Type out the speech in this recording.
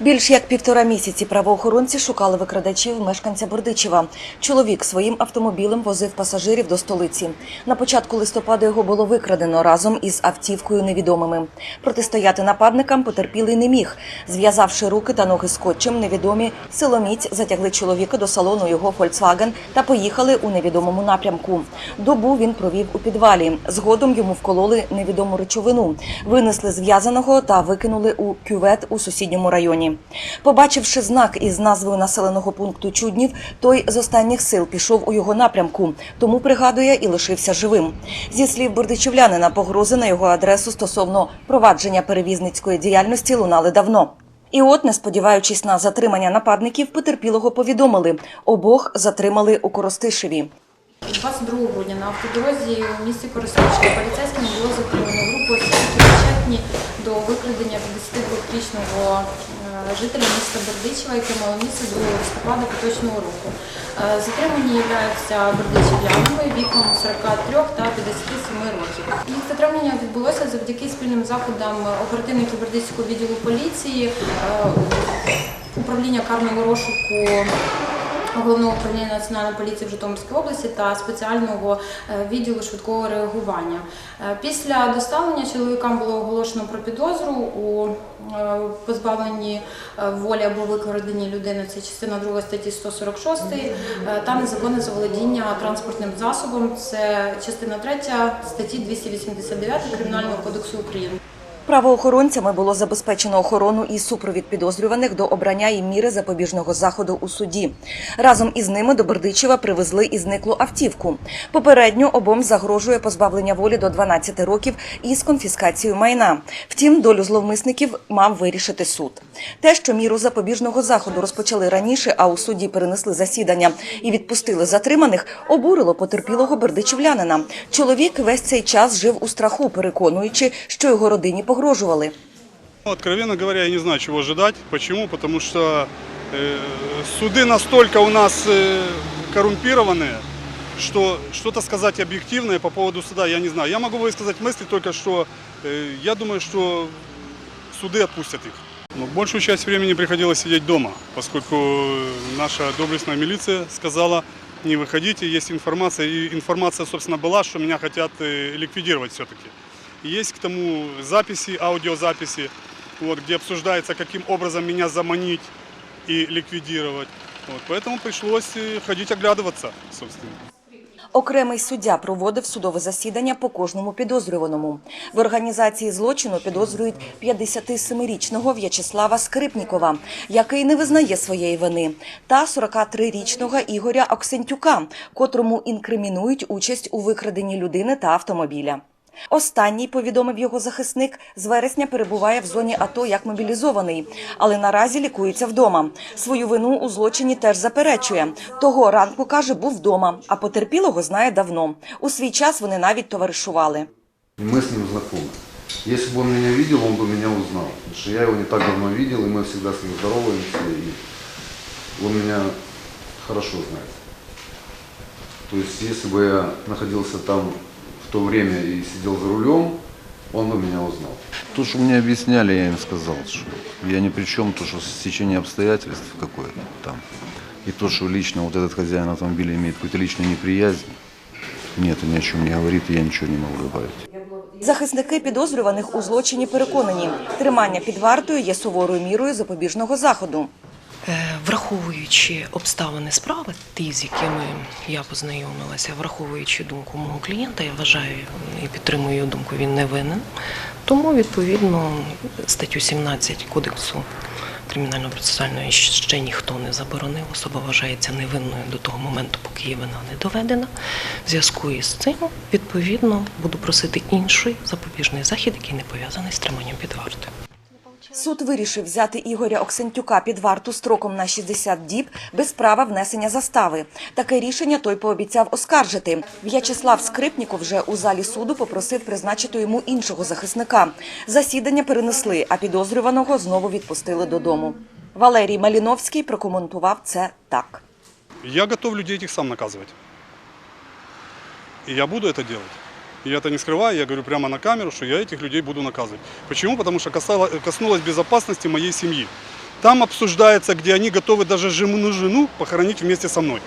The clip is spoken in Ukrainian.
Більш як півтора місяці правоохоронці шукали викрадачів мешканця Бердичева. Чоловік своїм автомобілем возив пасажирів до столиці. На початку листопада його було викрадено разом із автівкою невідомими. Протистояти нападникам потерпілий не міг. Зв'язавши руки та ноги скотчем, невідомі силоміць затягли чоловіка до салону його Volkswagen та поїхали у невідомому напрямку. Добу він провів у підвалі. Згодом йому вкололи невідому речовину, винесли зв'язаного та викинули у кювет у сусідньому районі. Побачивши знак із назвою населеного пункту Чуднів, той з останніх сил пішов у його напрямку, тому пригадує і лишився живим. Зі слів бердичівлянина, погрози на його адресу стосовно провадження перевізницької діяльності лунали давно. І от, не сподіваючись на затримання нападників, потерпілого повідомили обох затримали у Коростишеві. 22 грудня на автодорозі у місті Коростиші поліцейським було 52-річного е, жителя міста Бердичева, яке мало місце 2 листопада поточного року. Е, Затримані являються бердичівлянами віком 43 та 57 років. Їх затримання відбулося завдяки спільним заходам оперативників Бердичського відділу поліції, е, управління карного розшуку Головного управління національної поліції в Житомирській області та спеціального е, відділу швидкого реагування. Е, Після доставлення чоловікам було оголошено про підозру у е, позбавленні волі або викраденні людини. Це частина 2 статті 146 е, та незаконне заволодіння транспортним засобом. Це частина 3 статті 289 Кримінального кодексу України. Правоохоронцями було забезпечено охорону і супровід підозрюваних до обрання їм міри запобіжного заходу у суді. Разом із ними до Бердичева привезли і зниклу автівку. Попередньо обом загрожує позбавлення волі до 12 років із конфіскацією майна. Втім, долю зловмисників мав вирішити суд. Те, що міру запобіжного заходу розпочали раніше, а у суді перенесли засідання і відпустили затриманих, обурило потерпілого бердичівлянина. Чоловік весь цей час жив у страху, переконуючи, що його родині погрожували. Ну, Откровенно говоря, я не знаю, чего ожидать. Почему? Потому что э, суды настолько у нас э, коррумпированные, что что-то сказать объективное по поводу суда я не знаю. Я могу высказать мысли только, что э, я думаю, что суды отпустят их. Но большую часть времени приходилось сидеть дома, поскольку наша доблестная милиция сказала, не выходите, есть информация. И информация, собственно, была, что меня хотят э, ликвидировать все-таки. Есть к тому записи, аудиозаписи, вот, где обсуждается, каким образом меня заманить и ликвидировать. Вот, поэтому пришлось э, ходить оглядываться, собственно. Окремий суддя проводив судове засідання по кожному підозрюваному. В організації злочину підозрюють 57-річного В'ячеслава Скрипнікова, який не визнає своєї вини, та 43-річного Ігоря Оксентюка, котрому інкримінують участь у викраденні людини та автомобіля. Останній, повідомив його захисник, з вересня перебуває в зоні АТО як мобілізований, але наразі лікується вдома. Свою вину у злочині теж заперечує. Того ранку каже, був вдома, а потерпілого знає давно. У свій час вони навіть товаришували. И мы с ним знакомы. Если бы он меня видел, он бы меня узнал. Потому что я его не так давно видел, и мы всегда с ним здороваемся, и он меня хорошо знает. То есть, если бы я находился там в то время и сидел за рулем, он бы меня узнал. То, что мне объясняли, я им сказал, что я ни при чем, то, что стечение обстоятельств какое-то там. И то, что лично вот этот хозяин автомобиля имеет какую-то личную неприязнь, мне это ни о чем не говорит, и я ничего не могу добавить. Захисники підозрюваних у злочині переконані, тримання під вартою є суворою мірою запобіжного заходу. Е, Враховуючи обставини справи, ті, з якими я познайомилася, враховуючи думку мого клієнта, я вважаю і підтримую його думку, він не винен. Тому, відповідно, статтю 17 Кодексу кримінально-процесуальної ще ніхто не заборонив. Особа вважається невинною до того моменту, поки її вина не доведена. В зв'язку із цим, відповідно, буду просити інший запобіжний захід, який не пов'язаний з триманням під вартою. Суд вирішив взяти Ігоря Оксентюка під варту строком на 60 діб без права внесення застави. Таке рішення той пообіцяв оскаржити. В'ячеслав Скрипніков вже у залі суду попросив призначити йому іншого захисника. Засідання перенесли, а підозрюваного знову відпустили додому. Валерій Маліновський прокоментував це так. Я готов людей этих сам наказывать. И я буду это делать. И я это не скрываю, я говорю прямо на камеру, что я этих людей буду наказывать. Почему? Потому что касало- коснулось безопасности моей семьи. Там обсуждается, где они готовы даже жену, жену похоронить вместе со мной.